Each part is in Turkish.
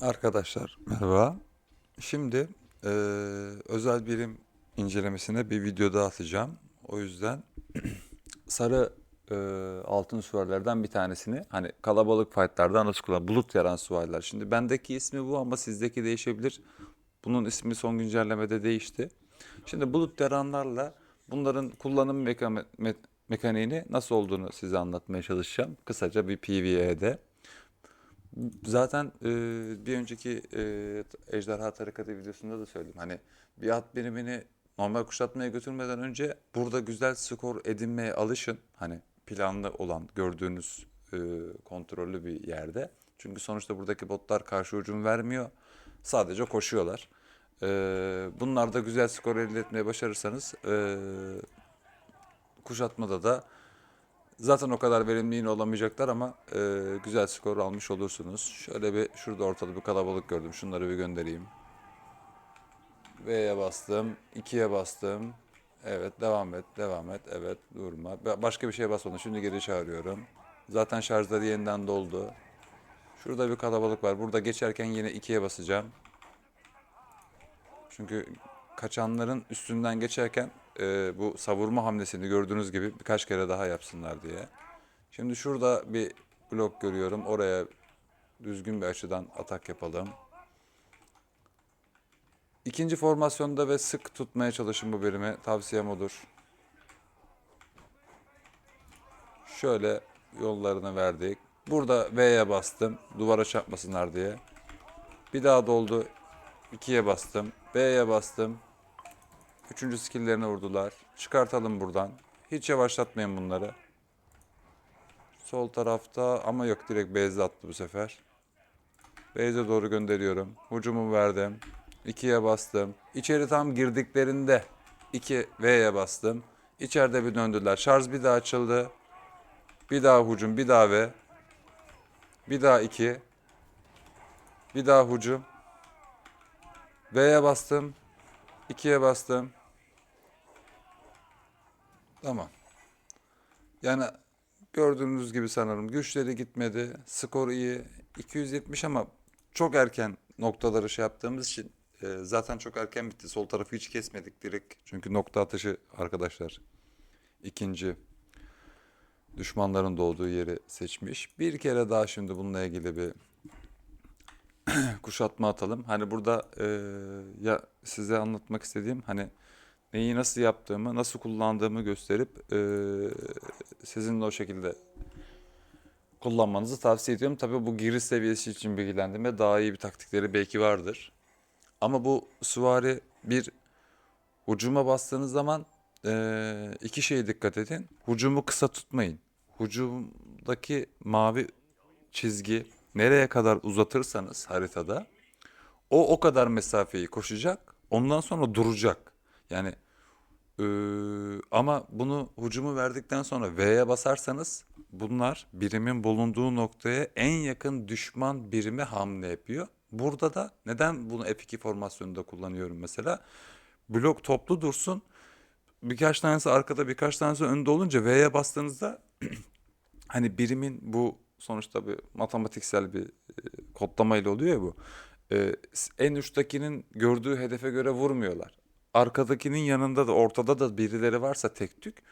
Arkadaşlar merhaba. Şimdi eee, özel birim incelemesine bir video daha atacağım. O yüzden sarı eee, altın süvarilerden bir tanesini hani kalabalık fightlarda nasıl kullan bulut yaran süvariler. Şimdi bendeki ismi bu ama sizdeki değişebilir. Bunun ismi son güncellemede değişti. Şimdi bulut yaranlarla bunların kullanım meka- me- mekaniğini nasıl olduğunu size anlatmaya çalışacağım. Kısaca bir PvE'de. Zaten e, bir önceki e, Ejderha Tarikatı videosunda da söyledim. Hani bir at birimini normal kuşatmaya götürmeden önce burada güzel skor edinmeye alışın. Hani planlı olan gördüğünüz e, kontrollü bir yerde. Çünkü sonuçta buradaki botlar karşı hücum vermiyor. Sadece koşuyorlar. E, bunlar da güzel skor elde etmeye başarırsanız e, kuşatmada da Zaten o kadar verimli yine olamayacaklar ama e, güzel skor almış olursunuz. Şöyle bir şurada ortada bir kalabalık gördüm. Şunları bir göndereyim. V'ye bastım. 2'ye bastım. Evet devam et. Devam et. Evet durma. Ba- Başka bir şeye basmadım. Şimdi geri çağırıyorum. Zaten şarjları yeniden doldu. Şurada bir kalabalık var. Burada geçerken yine 2'ye basacağım. Çünkü kaçanların üstünden geçerken e, bu savurma hamlesini gördüğünüz gibi birkaç kere daha yapsınlar diye. Şimdi şurada bir blok görüyorum. Oraya düzgün bir açıdan atak yapalım. İkinci formasyonda ve sık tutmaya çalışın bu birimi. Tavsiyem odur. Şöyle yollarını verdik. Burada V'ye bastım. Duvara çarpmasınlar diye. Bir daha doldu. 2'ye bastım. B'ye bastım. Üçüncü skill'lerini vurdular. Çıkartalım buradan. Hiç yavaşlatmayın bunları. Sol tarafta ama yok direkt base'e attı bu sefer. Base'e doğru gönderiyorum. Hucumu verdim. 2'ye bastım. İçeri tam girdiklerinde 2 V'ye bastım. İçeride bir döndüler. Şarj bir daha açıldı. Bir daha hucum, bir daha V. Bir daha 2. Bir daha hucum. V'ye bastım. 2'ye bastım. Tamam. Yani gördüğünüz gibi sanırım güçleri gitmedi. Skor iyi. 270 ama çok erken noktaları şey yaptığımız için e, zaten çok erken bitti. Sol tarafı hiç kesmedik direkt. Çünkü nokta atışı arkadaşlar ikinci düşmanların doğduğu yeri seçmiş. Bir kere daha şimdi bununla ilgili bir kuşatma atalım. Hani burada e, ya size anlatmak istediğim hani neyi nasıl yaptığımı, nasıl kullandığımı gösterip e, sizin de o şekilde kullanmanızı tavsiye ediyorum. Tabii bu giriş seviyesi için bilgilendirme daha iyi bir taktikleri belki vardır. Ama bu süvari bir Hucuma bastığınız zaman eee, iki şeye dikkat edin. Hucumu kısa tutmayın. Hucumdaki mavi çizgi nereye kadar uzatırsanız haritada o o kadar mesafeyi koşacak. Ondan sonra duracak. Yani eee, ama bunu hucumu verdikten sonra V'ye basarsanız bunlar birimin bulunduğu noktaya en yakın düşman birimi hamle yapıyor. Burada da neden bunu F2 formasyonunda kullanıyorum mesela? Blok toplu dursun. Birkaç tanesi arkada birkaç tanesi önde olunca V'ye bastığınızda hani birimin bu sonuçta bir matematiksel bir e, kodlamayla oluyor ya bu. E, en uçtakinin gördüğü hedefe göre vurmuyorlar. Arkadakinin yanında da ortada da birileri varsa tek tük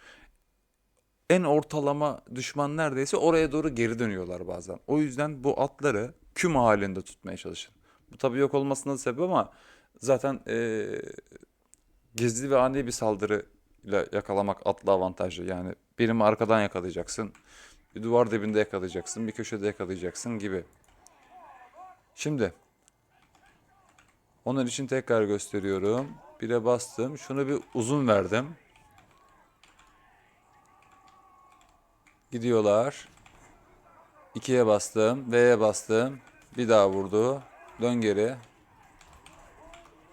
en ortalama düşman neredeyse oraya doğru geri dönüyorlar bazen. O yüzden bu atları küm halinde tutmaya çalışın. Bu tabii yok olmasına da sebep ama zaten e, gizli ve ani bir saldırıyla yakalamak atlı avantajlı. Yani birimi arkadan yakalayacaksın, bir duvar dibinde yakalayacaksın, bir köşede yakalayacaksın gibi. Şimdi onun için tekrar gösteriyorum. Bire bastım. Şunu bir uzun verdim. Gidiyorlar. 2'ye bastım. V'ye bastım. Bir daha vurdu. Dön geri.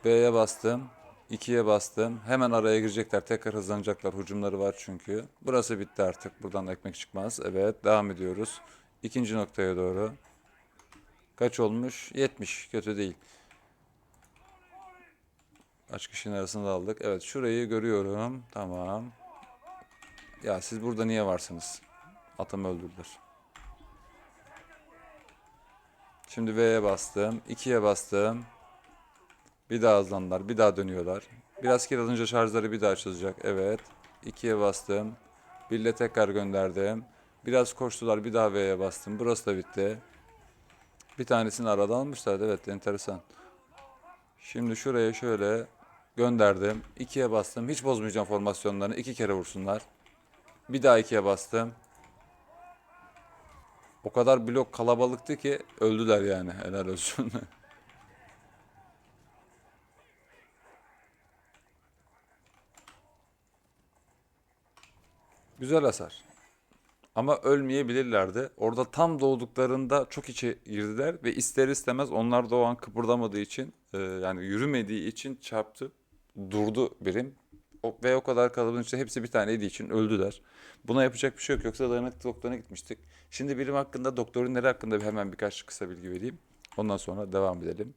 B'ye bastım. 2'ye bastım. Hemen araya girecekler. Tekrar hızlanacaklar. Hücumları var çünkü. Burası bitti artık. Buradan ekmek çıkmaz. Evet. Devam ediyoruz. İkinci noktaya doğru. Kaç olmuş? 70. Kötü değil. Kaç kişinin arasında aldık. Evet. Şurayı görüyorum. Tamam. Ya siz burada niye varsınız? Atımı öldürdüler. Şimdi V'ye bastım. 2'ye bastım. Bir daha hızlandılar. Bir daha dönüyorlar. Biraz kill alınca şarjları bir daha açılacak. Evet. 2'ye bastım. Birle tekrar gönderdim. Biraz koştular. Bir daha V'ye bastım. Burası da bitti. Bir tanesini arada almışlar. Evet enteresan. Şimdi şuraya şöyle gönderdim. 2'ye bastım. Hiç bozmayacağım formasyonlarını. 2 kere vursunlar. Bir daha 2'ye bastım. O kadar blok kalabalıktı ki öldüler yani. Helal olsun. Güzel hasar. Ama ölmeyebilirlerdi. Orada tam doğduklarında çok içe girdiler ve ister istemez onlar da o an kıpırdamadığı için e, yani yürümediği için çarptı. Durdu birim. O, ve o kadar kalabalığın içinde hepsi bir taneydiği için öldüler. Buna yapacak bir şey yok. Yoksa dayanıklı doktoruna gitmiştik. Şimdi birim hakkında, doktorunları hakkında bir hemen birkaç kısa bilgi vereyim. Ondan sonra devam edelim.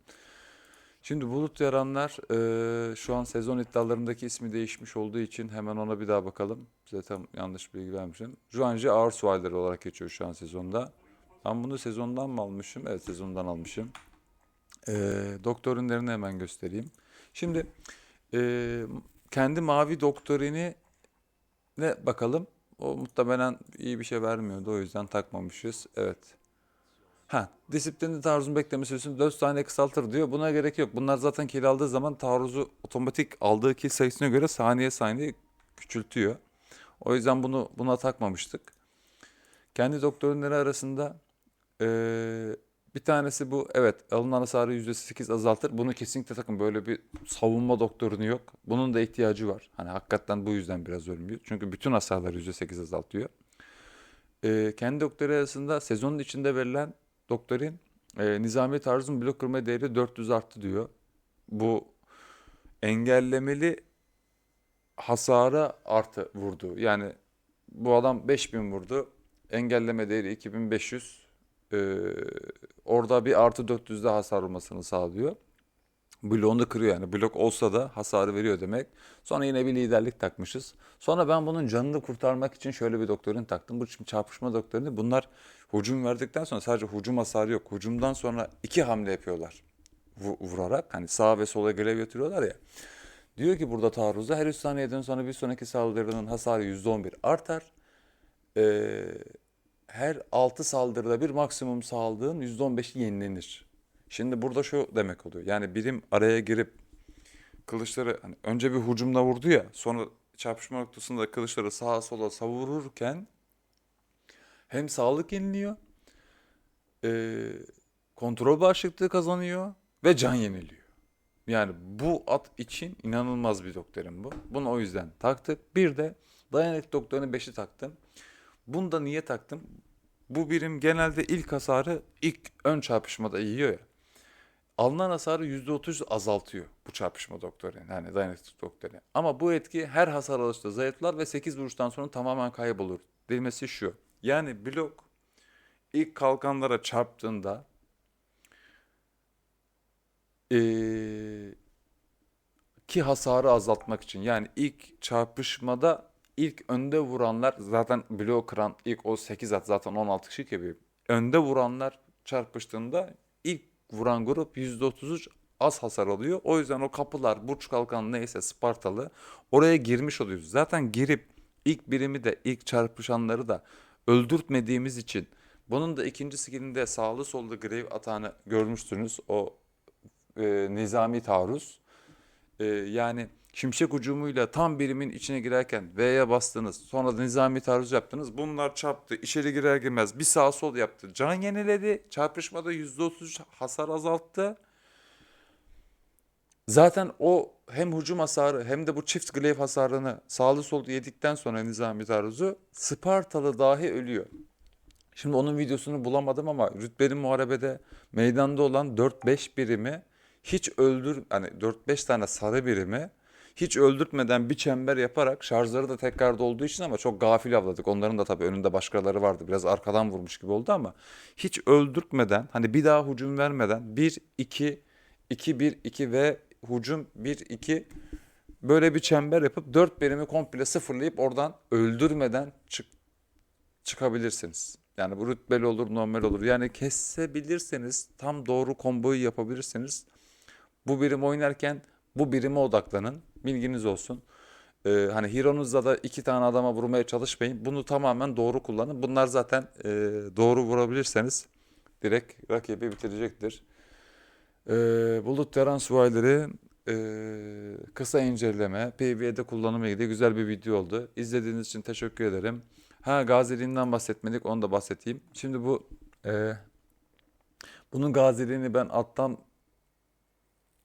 Şimdi Bulut Yaranlar eee, şu an sezon iddialarındaki ismi değişmiş olduğu için hemen ona bir daha bakalım. Size tam yanlış bilgi vermişim. Juanji ağır olarak geçiyor şu an sezonda. Ben bunu sezondan mı almışım? Evet sezondan almışım. Eee doktor hemen göstereyim. Şimdi eee, kendi mavi doktorini ne bakalım. O muhtemelen iyi bir şey vermiyordu. O yüzden takmamışız. Evet. Ha, disiplinli taarruzun bekleme süresini 4 saniye kısaltır diyor. Buna gerek yok. Bunlar zaten kill aldığı zaman taarruzu otomatik aldığı kill sayısına göre saniye saniye küçültüyor. O yüzden bunu buna takmamıştık. Kendi doktorları arasında eee, bir tanesi bu. Evet, alınan hasarı %8 azaltır. Bunu kesinlikle takın. Böyle bir savunma doktorunu yok. Bunun da ihtiyacı var. Hani hakikaten bu yüzden biraz ölmüyor. Çünkü bütün hasarları %8 azaltıyor. Eee, kendi doktori arasında sezonun içinde verilen doktorin eee nizami taarruzun blok kırma değeri 400 arttı diyor. Bu engellemeli hasara artı vurdu. Yani bu adam 5000 vurdu. Engelleme değeri 2500. Ee, orada bir artı 400 de hasar olmasını sağlıyor. Bloğunu kırıyor yani. Blok olsa da hasarı veriyor demek. Sonra yine bir liderlik takmışız. Sonra ben bunun canını kurtarmak için şöyle bir doktorin taktım. Bu şimdi çarpışma doktorini. Bunlar hücum verdikten sonra sadece hücum hasarı yok. Hücumdan sonra iki hamle yapıyorlar. Vu- vurarak hani sağa ve sola görev götürüyorlar ya. Diyor ki burada taarruzda her 3 saniyeden sonra bir sonraki saldırının hasarı %11 artar. Ee, her 6 saldırıda bir maksimum saldığın %15'i yenilenir. Şimdi burada şu demek oluyor. Yani birim araya girip kılıçları hani önce bir hücumla vurdu ya sonra çarpışma noktasında kılıçları sağa sola savururken hem sağlık yeniliyor, ee, kontrol bağışıklığı kazanıyor ve can yeniliyor. Yani bu at için inanılmaz bir doktorum bu. Bunu o yüzden taktık. Bir de dayanıklı doktorunu 5'i taktım. Bunu da niye taktım? Bu birim genelde ilk hasarı ilk ön çarpışmada yiyor ya. Alınan hasarı %30 azaltıyor bu çarpışma doktoru. Yani dayanıklı doktoru. Ama bu etki her hasar alışta zayıflar ve 8 vuruştan sonra tamamen kaybolur. Demesi şu. Yani blok ilk kalkanlara çarptığında eee, ki hasarı azaltmak için yani ilk çarpışmada ilk önde vuranlar zaten bloğu kıran ilk o 8 at zaten 16 kişi gibi önde vuranlar çarpıştığında ilk vuran grup %33 az hasar alıyor. O yüzden o kapılar, burç kalkan neyse Spartalı oraya girmiş oluyoruz. Zaten girip ilk birimi de ilk çarpışanları da öldürtmediğimiz için bunun da ikinci skillinde sağlı sollu grave atağını görmüşsünüz. O e, nizami taarruz. E, yani şimşek ucumuyla tam birimin içine girerken V'ye bastınız. Sonra da nizami taarruz yaptınız. Bunlar çarptı. içeri girer girmez bir sağ sol yaptı. Can yeniledi. Çarpışmada %33 hasar azalttı. Zaten o hem hücum hasarı hem de bu çift glaive hasarını sağlı sollu yedikten sonra nizami taarruzu Spartalı dahi ölüyor. Şimdi onun videosunu bulamadım ama rütbeli muharebede meydanda olan 4-5 birimi hiç öldür hani 4-5 tane sarı birimi hiç öldürtmeden bir çember yaparak şarjları da tekrar olduğu için ama çok gafil avladık. Onların da tabii önünde başkaları vardı. Biraz arkadan vurmuş gibi oldu ama hiç öldürtmeden hani bir daha hücum vermeden 1 2 2 1 2 ve hücum 1 2 böyle bir çember yapıp 4 birimi komple sıfırlayıp oradan öldürmeden çık çıkabilirsiniz. Yani bu rütbeli olur, normal olur. Yani kesebilirseniz, tam doğru komboyu yapabilirseniz bu birim oynarken bu birime odaklanın. Bilginiz olsun. Ee, hani Hero'nuzda da iki tane adama vurmaya çalışmayın. Bunu tamamen doğru kullanın. Bunlar zaten e, doğru vurabilirseniz direkt rakibi bitirecektir. Ee, Bulut Terran Subayları e, kısa inceleme, PvE'de kullanımı ilgili güzel bir video oldu. İzlediğiniz için teşekkür ederim. Ha gaziliğinden bahsetmedik, onu da bahsedeyim. Şimdi bu e, bunun gaziliğini ben alttan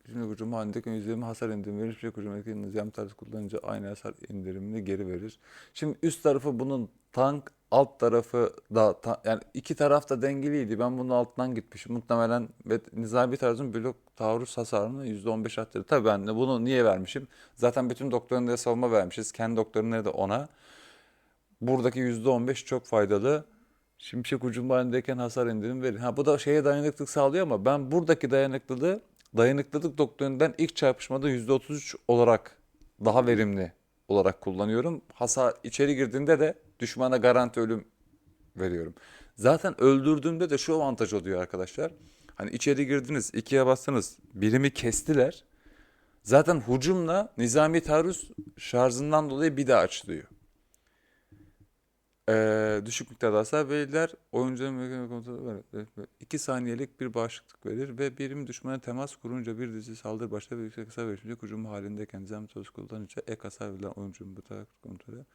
Şimdi hücum halindeki yüzeyime hasar indirimi verir. Bir hücumdaki nizam tarzı kullanınca aynı hasar indirimini geri verir. Şimdi üst tarafı bunun tank, alt tarafı da ta- yani iki taraf da dengeliydi. Ben bunun altından gitmişim. Muhtemelen ve nizami tarzın blok taarruz hasarını %15 arttırdı. Tabii ben de bunu niye vermişim? Zaten bütün doktorunlara savunma vermişiz. Kendi doktorunlara da ona. Buradaki %15 çok faydalı. Şimşek ucum halindeyken hasar indirim verir. Ha bu da şeye dayanıklılık sağlıyor ama ben buradaki dayanıklılığı dayanıklılık doktorundan ilk çarpışmada %33 olarak daha verimli olarak kullanıyorum. Hasar içeri girdiğinde de düşmana garanti ölüm veriyorum. Zaten öldürdüğümde de şu avantaj oluyor arkadaşlar. Hani içeri girdiniz, ikiye bastınız, birimi kestiler. Zaten hücumla nizami taarruz şarjından dolayı bir daha açılıyor. Ee, düşük miktarda hasar verirler. Mekanik kontrolü var. 2 saniyelik bir bağışıklık verir ve birim düşmana temas kurunca bir dizi saldırı başlar ve yüksek hasar verir. Hücum halindeyken nizam söz kullanınca ek hasar verilen oyuncunun bu taraf kontrolü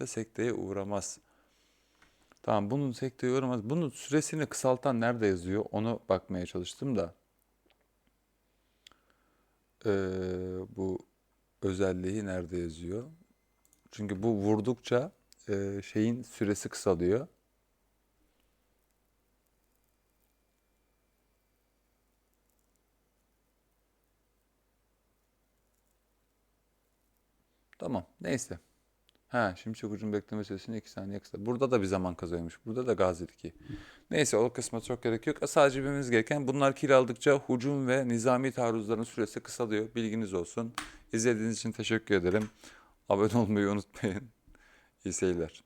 de sekteye uğramaz. Tamam bunun sekteye uğramaz. Bunun süresini kısaltan nerede yazıyor? Onu bakmaya çalıştım da. Ee, bu özelliği nerede yazıyor? Çünkü bu vurdukça e, şeyin süresi kısalıyor. Tamam. Neyse. Ha, şimdi çok ucun bekleme süresini 2 saniye kısa. Burada da bir zaman kazanıyormuş. Burada da Gazi 2. Neyse o kısma çok gerek yok. Sadece bilmemiz gereken bunlar kill aldıkça hücum ve nizami taarruzların süresi kısalıyor. Bilginiz olsun. İzlediğiniz için teşekkür ederim. Abone olmayı unutmayın. İyi.